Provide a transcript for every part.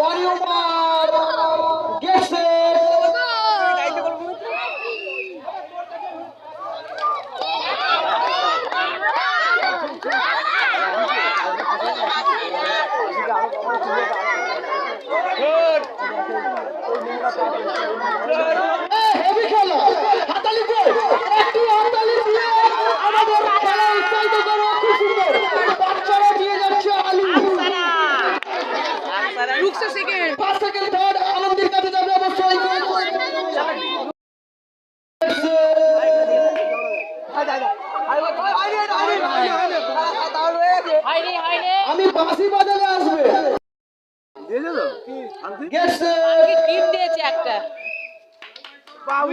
অনিয়মার গেছে হেভি খেলা হাতালি কই একটু হাতালি দিয়ে আমাদের খেলা উৎসাহিত করো খুব সুন্দর বাচ্চারা দিয়ে যাচ্ছে আলু রুকসা সেকেন্ড পাঁচ সেকেন্ড থার্ড আনন্দের কাছে যাবে অবশ্যই। আমি বাঁশি বাজালে আসবে। গেছে টিম দিয়েছে একটা। বাবা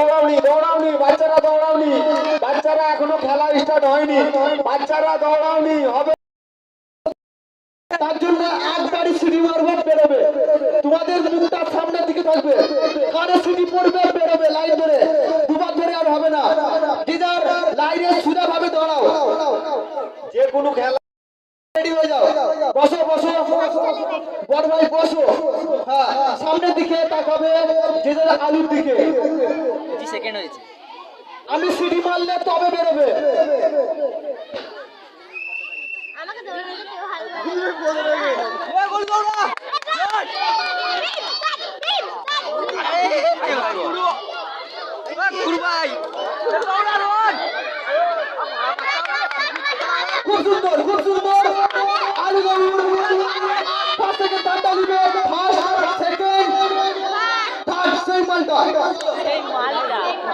দৌড়াওনি দৌড়াওনি, বাচ্চারা দৌড়াওনি। বাচ্চারা এখনও খেলা স্টার্ট হয়নি। বাচ্চারা দৌড়াওনি, হবে। তার জন্য একবারই সিঁড়ি মারবে, বেরোবে। তোমাদের মুখটা সামনের দিকে থাকবে। পড়বে লাইন ধরে। দুবার ধরে আর হবে না। লাইনে সুদা ভাবে দাঁড়াও। যে কোনো খেলা রেডি হয়ে যাও। বসো বসো। বড় ভাই, বসো। হ্যাঁ সামনের দিকে তাকাবে যে আলুর দিকে। সেকেন্ড হয়েছে আমি সিঁড়ি মারলে তবে বেরোবে খুব সুন্দর খুব সুন্দর আলু ফার্স্ট থেকে তান্ডা দিবে ফার্স্ট সেকেন্ড থার্ড সেই মালটা সেই মালটা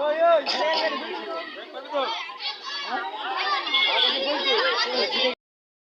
ওই ওই।